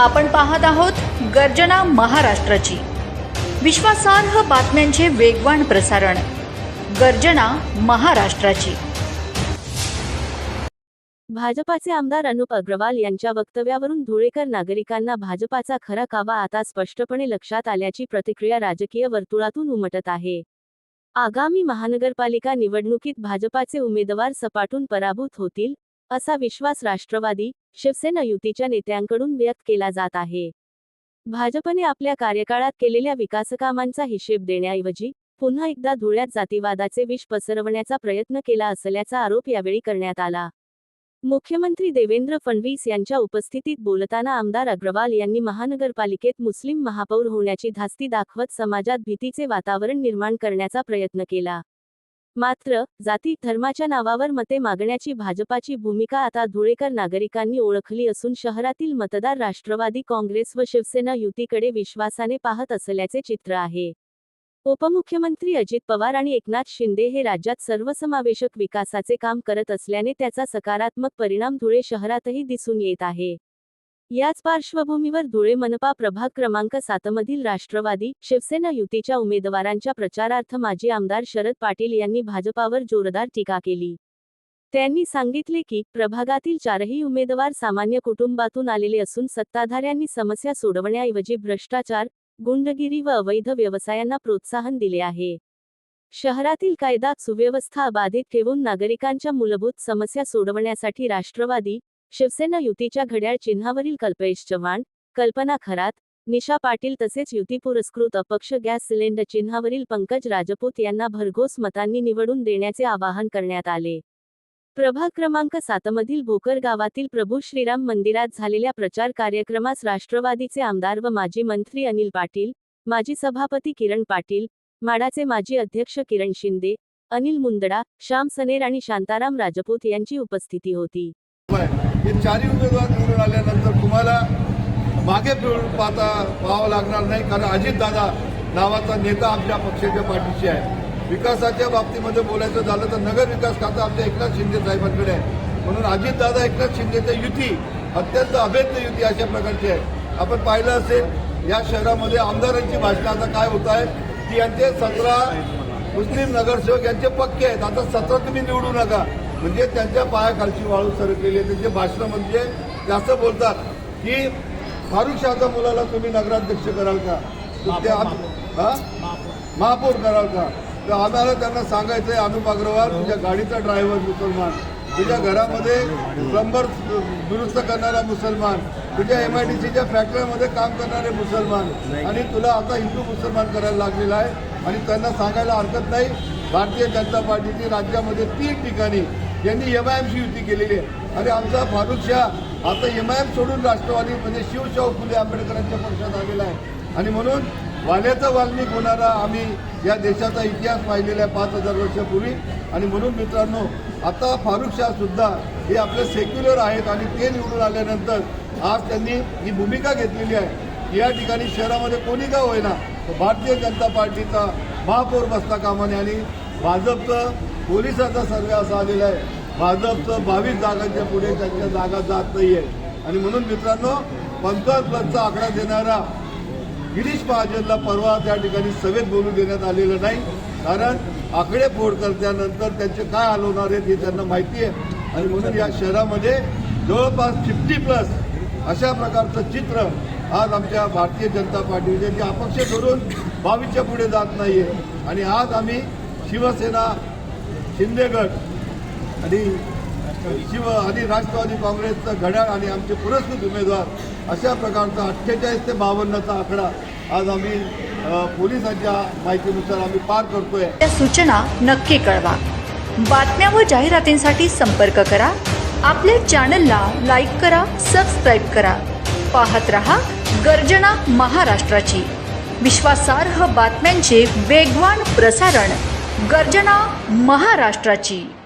आपण पाहत आहोत गर्जना महाराष्ट्राची. विश्वासार्ह बातम्यांचे वेगवान प्रसारण. गर्जना महाराष्ट्राची. भाजपाचे आमदार अनुप अग्रवाल यांच्या वक्तव्यावरून धुळेकर नागरिकांना भाजपाचा खरा कावा आता स्पष्टपणे लक्षात आल्याची प्रतिक्रिया राजकीय वर्तुळातून उमटत आहे. आगामी महानगरपालिका निवडणुकीत भाजपाचे उमेदवार सपाटून पराभूत होतील असा विश्वास राष्ट्रवादी शिवसेना युतीच्या नेत्यांकडून व्यक्त केला जात आहे. भाजपने आपल्या कार्यकाळात केलेल्या विकासकामांचा हिशेब देण्याऐवजी पुन्हा एकदा धुळ्यात जातीवादाचे विष पसरवण्याचा प्रयत्न केला असल्याचा आरोप यावेळी करण्यात आला. मुख्यमंत्री देवेंद्र फडणवीस यांच्या उपस्थितीत बोलताना आमदार अग्रवाल यांनी महानगरपालिकेत मुस्लिम महापौर होण्याची धास्ती दाखवत समाजात भीतीचे वातावरण निर्माण करण्याचा प्रयत्न केला. मात्र जाती धर्माच्या नावावर मते मागण्याची भाजपाची भूमिका आता धुळेकर नागरिकांनी ओळखली असून शहरातील मतदार राष्ट्रवादी काँग्रेस व शिवसेना युतीकडे विश्वासाने पाहत असल्याचे चित्र आहे. उपमुख्यमंत्री अजित पवार आणि एकनाथ शिंदे हे राज्यात सर्वसमावेशक विकासाचे काम करत असल्याने त्याचा सकारात्मक परिणाम धुळे शहरातही दिसून येत आहे. याच पार्श्वभूमीवर धुळे मनपा प्रभाग क्रमांक सातमधील राष्ट्रवादी शिवसेना युतीच्या उमेदवारांच्या प्रचारार्थ माजी आमदार शरद पाटील यांनी भाजपावर जोरदार टीका केली. त्यांनी सांगितले की प्रभागातील चारही उमेदवार सामान्य कुटुंबातून आलेले असून सत्ताधाऱ्यांनी समस्या सोडवण्याऐवजी भ्रष्टाचार गुंडगिरी व अवैध व्यवसायांना प्रोत्साहन दिले आहे. शहरातील कायदा सुव्यवस्था बाधित ठेवून नागरिकांच्या मूलभूत समस्या सोडवण्यासाठी राष्ट्रवादी शिवसेना युतीच्या घड्याळ चिन्हावरील कल्पेश चव्हाण कल्पना खरात निशा पाटील तसेच युती पुरस्कृत अपक्ष गॅस सिलेंडर चिन्हावरील पंकज राजपूत यांना भरघोस मतांनी निवडून देण्याचे आवाहन करण्यात आले. प्रभाग क्रमांक सातमधील भोकर गावातील प्रभू श्रीराम मंदिरात झालेल्या प्रचार कार्यक्रमास राष्ट्रवादीचे आमदार व माजी मंत्री अनिल पाटील माजी सभापती किरण पाटील माडाचे माजी अध्यक्ष किरण शिंदे अनिल मुंदडा श्याम सनेर आणि शांताराम राजपूत यांची उपस्थिती होती. हे चारही उमेदवार निवडून आल्यानंतर तुम्हाला मागे फिरून पाहता पाहावं लागणार नाही कारण अजितदादा नावाचा नेता आमच्या पक्षाच्या पाठीशी आहे. विकासाच्या बाबतीमध्ये बोलायचं झालं तर नगर विकास खातं आमच्या एकनाथ शिंदे साहेबांकडे आहे. म्हणून अजितदादा एकनाथ शिंदेच्या युती अत्यंत अभेद्य युती अशा प्रकारची आहे. आपण पाहिलं असेल या शहरामध्ये आमदारांची भाषणं आता काय होत आहे की यांचे सतरा मुस्लिम नगरसेवक यांचे पक्के आहेत. आता सतरा तुम्ही निवडू नका. म्हणजे त्यांच्या पायाखालची वाळू सरकलेली आहे. त्यांचे भाषण म्हणजे ते असं बोलतात. की फारुख शहाच्या मुलाला तुम्ही नगराध्यक्ष कराल का? ते महापौर कराल का? तर आम्हाला त्यांना सांगायचं आहे अनुप अग्रवाल तुझ्या गाडीचा ड्रायव्हर मुसलमान. तुझ्या घरामध्ये प्लंबर दुरुस्त करणारा मुसलमान. तुझ्या एम आय डी सीच्या फॅक्टरीमध्ये काम करणारे मुसलमान. आणि तुला आता हिंदू मुसलमान करायला लागलेला आहे. आणि त्यांना सांगायला हरकत नाही. भारतीय जनता पार्टीची राज्यामध्ये तीन ठिकाणी यांनी एम आय एमशी युती केलेली आहे. आणि आमचा फारुख शाह आता एम आय एम सोडून राष्ट्रवादी म्हणजे शिवशाहू फुले आंबेडकरांच्या पक्षात आलेला आहे. आणि म्हणून वाल्याचा वाल्मिक होणारा आम्ही या देशाचा इतिहास पाहिलेला आहे पाच हजार वर्षापूर्वी. आणि म्हणून मित्रांनो आता फारुख शाह सुद्धा हे आपले सेक्युलर आहेत आणि ते निवडून आल्यानंतर आज त्यांनी ही भूमिका घेतलेली आहे या ठिकाणी शहरामध्ये कोणी का होईना भारतीय जनता पार्टीचा महापौर बसता कामाने आणि भाजपचं पोलिसाचा सर्वे असा आलेला आहे. भाजपचं बावीस जागांच्या पुढे त्यांच्या जागा जात नाही आहे आणि म्हणून मित्रांनो पंचावन्न प्लसचा आकडा देणारा गिरीश महाजनला परवा त्या ठिकाणी सभेत बोलू देण्यात आलेलं नाही. कारण आकडे फोड करत्यानंतर त्यांचे काय हाल होणार आहेत हे त्यांना माहिती आहे. आणि म्हणून या शहरामध्ये जवळपास फिफ्टी प्लस अशा प्रकारचं चित्र आज आमच्या भारतीय जनता पार्टीचे जे अपक्ष धरून बावीसच्या पुढे जात नाहीये. आणि आज आम्ही शिवसेना शिंदेगड आणि शिव आणि राष्ट्रवादी काँग्रेसचा घड्याळ आणि आमचे पुरस्कृत उमेदवार अशा प्रकारचा अठ्ठेचाळीस ते बावन्नचा आकडा आज आम्ही पोलिसांच्या माहितीनुसार आम्ही पार करतोय. या सूचना नक्की कळवा. बातम्या व जाहिरातींसाठी संपर्क करा. आपल्या चॅनलला लाईक करा सबस्क्राईब करा. पाहत रहा गर्जना महाराष्ट्राची. विश्वासार्ह बातम्यांचे वेगवान प्रसारण. गर्जना महाराष्ट्राची.